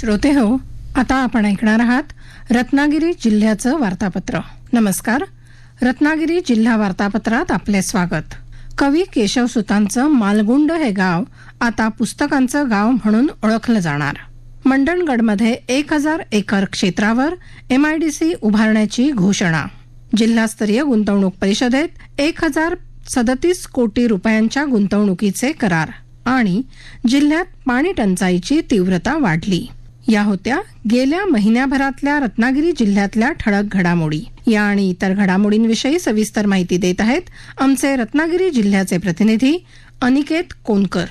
श्रोते हो आता आपण ऐकणार आहात रत्नागिरी जिल्ह्याचं वार्तापत्र. नमस्कार. रत्नागिरी जिल्हा वार्तापत्रात आपले स्वागत. कवी केशव सुतांचं मालगुंड हे गाव आता पुस्तकांचं गाव म्हणून ओळखलं जाणार. मंडणगडमध्ये एक हजार एकर क्षेत्रावर एमआयडीसी उभारण्याची घोषणा. जिल्हास्तरीय गुंतवणूक परिषदेत एक हजार सदतीस कोटी रुपयांच्या गुंतवणुकीचे करार आणि जिल्ह्यात पाणी टंचाईची तीव्रता वाढली. या होत्या गेल्या महिन्याभरातल्या रत्नागिरी जिल्ह्यातल्या ठळक घडामोडी. या आणि इतर घडामोडींविषयी सविस्तर माहिती देत आहेत आमचे रत्नागिरी जिल्ह्याचे प्रतिनिधी अनिकेत कोनकर.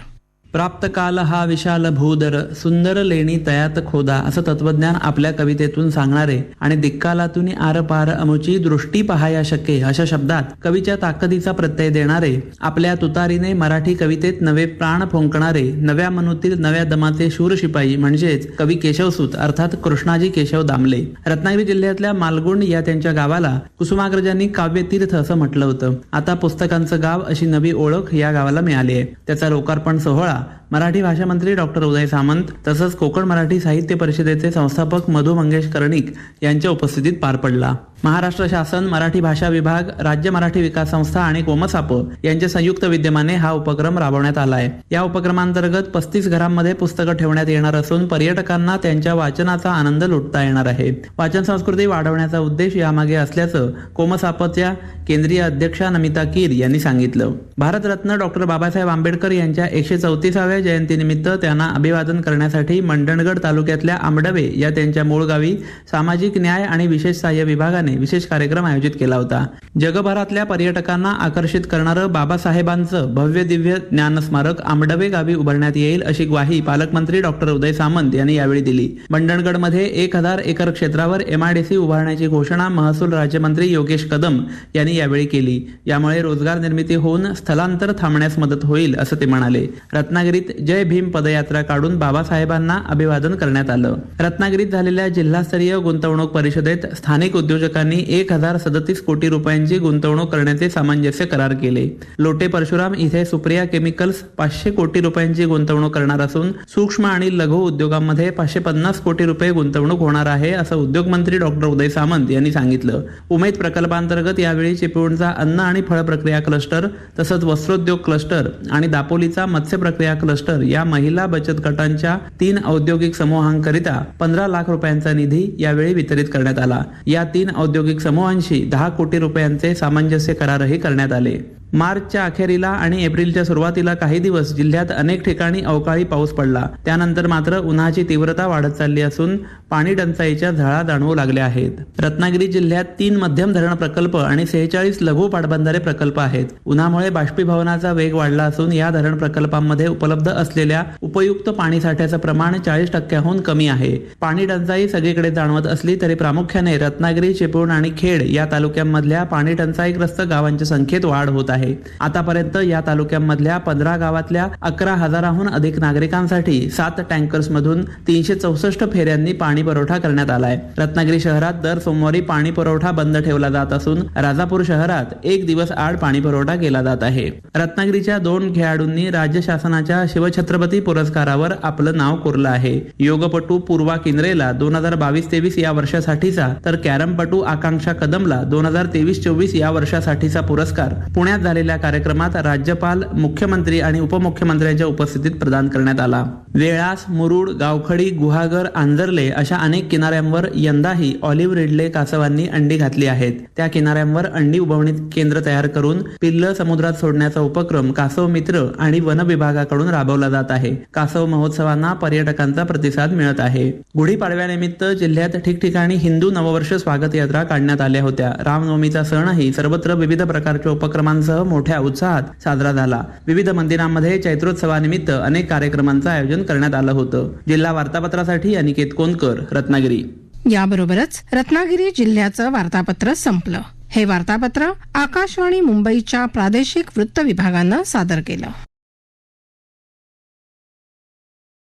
प्राप्त काल हा विशाल भूदर सुंदर लेणी तयात खोदा असं तत्वज्ञान आपल्या कवितेतून सांगणारे आणि दिक्कालातून आरपार अमुची दृष्टी पहाया शके अशा शब्दात कवीच्या ताकदीचा प्रत्यय देणारे आपल्या तुतारीने मराठी कवितेत नवे प्राण फोंकणारे नव्या मनुतील नव्या दमाचे शूर शिपाई म्हणजेच कवी केशवसूत अर्थात कृष्णाजी केशव दामले. रत्नागिरी जिल्ह्यातल्या मालगुंड या त्यांच्या गावाला कुसुमाग्रजांनी काव्यतीर्थ असं म्हटलं होतं. आता पुस्तकांचं गाव अशी नवी ओळख या गावाला मिळाली आहे. त्याचा लोकार्पण सोहळा मराठी भाषा मंत्री डॉक्टर उदय सामंत तसंच कोकण मराठी साहित्य परिषदेचे संस्थापक मधु मंगेश कर्णिक यांच्या उपस्थितीत पार पडला. महाराष्ट्र शासन मराठी भाषा विभाग राज्य मराठी विकास संस्था आणि कोमसाप यांच्या संयुक्त विद्यमाने हा उपक्रम राबवण्यात आला आहे या उपक्रमांतर्गत पस्तीस घरांमध्ये पुस्तकं ठेवण्यात येणार असून पर्यटकांना त्यांच्या वाचनाचा आनंद लुटता येणार आहे. वाचन संस्कृती वाढवण्याचा उद्देश यामागे असल्याचं कोमसापच्या केंद्रीय अध्यक्षा नमिता कीर यांनी सांगितलं. भारतरत्न डॉक्टर बाबासाहेब आंबेडकर यांच्या एकशे चौतीसाव्या जयंतीनिमित्त त्यांना अभिवादन करण्यासाठी मंडणगड तालुक्यातल्या आंबडवे या त्यांच्या मूळ गावी सामाजिक न्याय आणि विशेष सहाय्य विभागाने विशेष कार्यक्रम आयोजित केला होता. जगभरातल्या पर्यटकांना आकर्षित करणारं बाबासाहेबांचं भव्य दिव्य ज्ञान स्मारक आंबडवे गावी उभारण्यात येईल अशी ग्वाही पालकमंत्री डॉक्टर उदय सामंत यांनी यावेळी दिली. मंडणगडमध्ये एक हजार एकर क्षेत्रावर एमआयडीसी उभारण्याची घोषणा महसूल राज्यमंत्री योगेश कदम यांनी यावेळी केली. यामुळे रोजगार निर्मिती होऊन स्थलांतर थांबण्यास मदत होईल असं ते म्हणाले. रत्नागिरीत जय भीम पदयात्रा काढून बाबासाहेबांना अभिवादन करण्यात आलं. रत्नागिरीत झालेल्या जिल्हास्तरीय गुंतवणूक परिषदेत स्थानिक उद्योजकांनी बँकांनी एक हजार सदतीस कोटी रुपयांची गुंतवणूक करण्याचे सामंजस्य करार केले. लोटे परशुराम इथे सुप्रिया केमिकल्स पाचशे कोटी रुपयांची गुंतवणूक करणार असून सूक्ष्म आणि लघु उद्योगांमध्ये पाचशे पन्नास कोटी रुपये गुंतवणूक होणार आहे असं उद्योग मंत्री डॉक्टर उदय सामंत यांनी सांगितलं. उमेद प्रकल्पांतर्गत यावेळी चिपळूणचा अन्न आणि फळ प्रक्रिया क्लस्टर तसंच वस्त्रोद्योग क्लस्टर आणि दापोलीचा मत्स्य प्रक्रिया क्लस्टर या महिला बचत गटांच्या तीन औद्योगिक समूहांकरिता पंधरा लाख रुपयांचा निधी यावेळी वितरित करण्यात आला. या तीन औद्योगिक समूहांशी दहा कोटी रुपयांचे सामंजस्य करारही करण्यात आले. मार्चच्या अखेरीला आणि एप्रिलच्या सुरुवातीला काही दिवस जिल्ह्यात अनेक ठिकाणी अवकाळी पाऊस पडला. त्यानंतर मात्र उन्हाची तीव्रता वाढत चालली असून पाणी टंचाईच्या झळा जाणवू लागल्या आहेत. रत्नागिरी जिल्ह्यात तीन मध्यम धरण प्रकल्प आणि सेहेचाळीस लघु पाटबंधारे प्रकल्प आहेत. उन्हामुळे बाष्पीभवनाचा वेग वाढला असून या धरण प्रकल्पांमध्ये उपलब्ध असलेल्या उपयुक्त पाणी साठ्याचं प्रमाण चाळीस टक्क्याहून कमी आहे. पाणी टंचाई सगळीकडे जाणवत असली तरी प्रामुख्याने रत्नागिरी चिपळूण आणि खेड या तालुक्यांमधल्या पाणी टंचाईग्रस्त गावांच्या संख्येत वाढ होत आहे. आहे. आतापर्यंत या तालुक्यांमधल्या पंधरा गावातल्या अकरा हजाराहून अधिक नागरिकांसाठी सात टँकर्स मधून तीनशे चौसष्ट फेऱ्यांनी पाणी पुरवठा करण्यात आलाय. रत्नागिरी शहरात दर सोमवारी पाणी पुरवठा बंद ठेवला जात असून राजापूर शहरात एक दिवस आड पाणी पुरवठा केला जात आहे. रत्नागिरीच्या दोन खेळाडूंनी राज्य शासनाच्या शिवछत्रपती पुरस्कारावर आपलं नाव कोरलं आहे. योगपटू पूर्वा किंद्रेला दोन हजार बावीस तेवीस या वर्षासाठीचा तर कॅरमपटू आकांक्षा कदमला दोन हजार तेवीस चोवीस या वर्षासाठीचा पुरस्कार पुण्यात झालेल्या कार्यक्रमात राज्यपाल मुख्यमंत्री आणि उपमुख्यमंत्र्यांच्या उपस्थितीत प्रदान करण्यात आला. वेळास मुरुड गावखडी गुहागर आंजर्ले अशा अनेक किनाऱ्यांवर यंदाही ऑलिव्ह रिडले कासवांनी अंडी घातली आहेत. त्या किनाऱ्यांवर अंडी उभवणी केंद्र तयार करून पिल्ल समुद्रात सोडण्याचा उपक्रम कासव मित्र आणि वन विभागाकडून राबवला जात आहे. कासव महोत्सवांना पर्यटकांचा प्रतिसाद मिळत आहे. गुढीपाडव्यानिमित्त जिल्ह्यात ठिकठिकाणी हिंदू नववर्ष स्वागत यात्रा काढण्यात आल्या होत्या. रामनवमीचा सणही सर्वत्र विविध प्रकारच्या उपक्रमांसह मोठ्या उत्साहात साजरा झाला. विविध मंदिरांमध्ये चैत्रोत्सवानिमित्त अनेक कार्यक्रमांचं आयोजन करण्यात आलं होतं. जिल्हा वार्तापत्रासाठी अनिकेत कोनकर रत्नागिरी. याबरोबरच रत्नागिरी जिल्ह्याचं वार्तापत्र संपलं. हे वार्तापत्र आकाशवाणी मुंबईच्या प्रादेशिक वृत्त विभागानं सादर केलं.